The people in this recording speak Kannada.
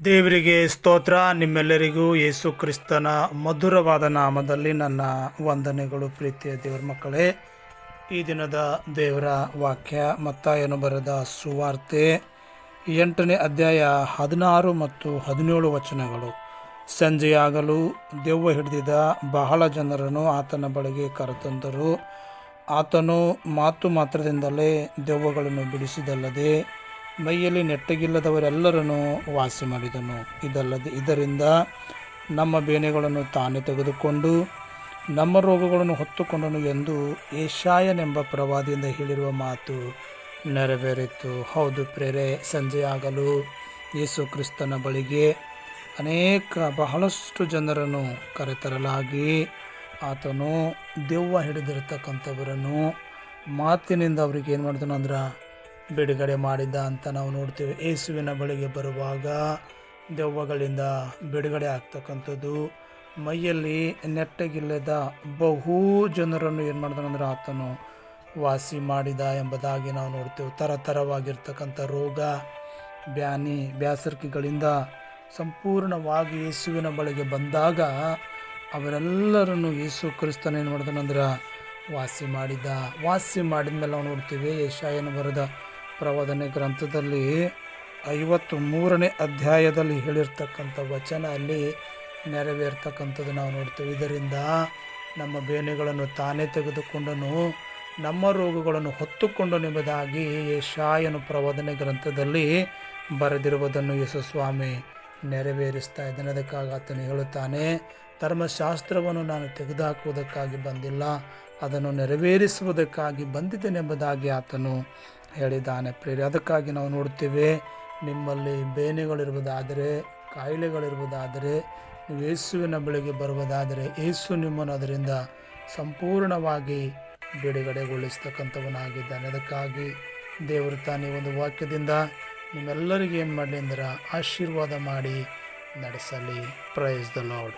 ದೇವರಿಗೆ ಸ್ತೋತ್ರ. ನಿಮ್ಮೆಲ್ಲರಿಗೂ ಯೇಸು ಕ್ರಿಸ್ತನ ಮಧುರವಾದ ನಾಮದಲ್ಲಿ ನನ್ನ ವಂದನೆಗಳು ಪ್ರೀತಿಯ ದೇವರ ಮಕ್ಕಳೇ. ಈ ದಿನದ ದೇವರ ವಾಕ್ಯ ಮತ್ತಾಯನು ಬರೆದ ಸುವಾರ್ತೆ ಎಂಟನೇ ಅಧ್ಯಾಯ ಹದಿನಾರು ಮತ್ತು ಹದಿನೇಳು ವಚನಗಳು. ಸಂಜೆಯಾಗಲು ದೆವ್ವ ಹಿಡಿದಿದ ಬಹಳ ಜನರನ್ನು ಆತನ ಬಳಿಗೆ ಕರೆತಂದರು. ಆತನು ಮಾತು ಮಾತ್ರದಿಂದಲೇ ದೆವ್ವಗಳನ್ನು ಬಿಡಿಸಿದಲ್ಲದೆ ಮೈಯಲ್ಲಿ ನೆಟ್ಟಗಿಲ್ಲದವರೆಲ್ಲರನ್ನು ವಾಸಿ ಮಾಡಿದನು. ಇದಲ್ಲದೆ ಇದರಿಂದ ನಮ್ಮ ಬೇನೆಗಳನ್ನು ತಾನೇ ತೆಗೆದುಕೊಂಡು ನಮ್ಮ ರೋಗಗಳನ್ನು ಹೊತ್ತುಕೊಂಡನು ಎಂದು ಏಷಾಯನೆಂಬ ಪ್ರವಾದಿಯಿಂದ ಹೇಳಿರುವ ಮಾತು ನೆರವೇರಿತು. ಹೌದು ಪ್ರೇರೆ, ಸಂಜೆಯಾಗಲು ಯೇಸು ಕ್ರಿಸ್ತನ ಬಳಿಗೆ ಅನೇಕ ಬಹಳಷ್ಟು ಜನರನ್ನು ಕರೆತರಲಾಗಿ ಆತನು ದೆವ್ವ ಹಿಡಿದಿರತಕ್ಕಂಥವರನ್ನು ಮಾತಿನಿಂದ ಅವ್ರಿಗೆ ಏನು ಮಾಡಿದನು ಅಂದ್ರೆ ಬಿಡುಗಡೆ ಮಾಡಿದ್ದ ಅಂತ ನಾವು ನೋಡ್ತೇವೆ. ಯೇಸುವಿನ ಬಳಿಗೆ ಬರುವಾಗ ದೆವ್ವಗಳಿಂದ ಬಿಡುಗಡೆ ಆಗ್ತಕ್ಕಂಥದ್ದು. ಮೈಯಲ್ಲಿ ನೆಟ್ಟಗಿಲ್ಲದ ಬಹು ಜನರನ್ನು ಏನು ಮಾಡಿದನಂದ್ರೆ ಆತನು ವಾಸಿ ಮಾಡಿದ ಎಂಬುದಾಗಿ ನಾವು ನೋಡ್ತೇವೆ. ತರತರವಾಗಿರ್ತಕ್ಕಂಥ ರೋಗ, ಬ್ಯಾನಿ, ಬ್ಯಾಸರಿಕೆಗಳಿಂದ ಸಂಪೂರ್ಣವಾಗಿ ಯೇಸುವಿನ ಬಳಿಗೆ ಬಂದಾಗ ಅವರೆಲ್ಲರನ್ನು ಯೇಸು ಕ್ರಿಸ್ತನ ಏನು ಮಾಡಿದನಂದ್ರೆ ವಾಸಿ ಮಾಡಿದ. ವಾಸಿ ಮಾಡಿದ ಮೇಲೆ ನಾವು ನೋಡ್ತೀವಿ, ಯಶಾಯನ ಬರೆದ ಪ್ರವಾದನೆ ಗ್ರಂಥದಲ್ಲಿ ಐವತ್ತು ಮೂರನೇ ಅಧ್ಯಾಯದಲ್ಲಿ ಹೇಳಿರ್ತಕ್ಕಂಥ ವಚನ ಅಲ್ಲಿ ನೆರವೇರ್ತಕ್ಕಂಥದ್ದು ನಾವು ನೋಡ್ತೇವೆ. ಇದರಿಂದ ನಮ್ಮ ಬೇನೆಗಳನ್ನು ತಾನೇ ತೆಗೆದುಕೊಂಡನು, ನಮ್ಮ ರೋಗಗಳನ್ನು ಹೊತ್ತುಕೊಂಡು ಎಂಬುದಾಗಿ ಶಾಯನು ಪ್ರವಾದನೆ ಗ್ರಂಥದಲ್ಲಿ ಬರೆದಿರುವುದನ್ನು ಯೇಸುಸ್ವಾಮಿ ನೆರವೇರಿಸ್ತಾ ಇದ್ದಾನೆ. ಅದಕ್ಕಾಗಿ ಆತನು ಹೇಳುತ್ತಾನೆ, ಧರ್ಮಶಾಸ್ತ್ರವನ್ನು ನಾನು ತೆಗೆದುಹಾಕುವುದಕ್ಕಾಗಿ ಬಂದಿಲ್ಲ, ಅದನ್ನು ನೆರವೇರಿಸುವುದಕ್ಕಾಗಿ ಬಂದಿದ್ದೇನೆಂಬುದಾಗಿ ಆತನು ಹೇಳಿದ್ದಾನೆ ಪ್ರೇರಿ ಅದಕ್ಕಾಗಿ ನಾವು ನೋಡ್ತೀವಿ ನಿಮ್ಮಲ್ಲಿ ಬೇನೆಗಳಿರುವುದಾದರೆ, ಕಾಯಿಲೆಗಳಿರುವುದಾದರೆ, ನೀವು ಯೇಸುವಿನ ಬಳಿಗೆ ಬರುವುದಾದರೆ, ಯೇಸು ನಿಮ್ಮನ್ನು ಅದರಿಂದ ಸಂಪೂರ್ಣವಾಗಿ ಬಿಡುಗಡೆಗೊಳಿಸ್ತಕ್ಕಂಥವನಾಗಿದ್ದಾನೆ. ಅದಕ್ಕಾಗಿ ದೇವರು ತಾನೇ ಒಂದು ವಾಕ್ಯದಿಂದ ನಿಮ್ಮೆಲ್ಲರಿಗೂ ಏನು ಮಾಡಲಿ ಅಂದ್ರೆ, ಆಶೀರ್ವಾದ ಮಾಡಿ ನಡೆಸಲಿ. Praise the lord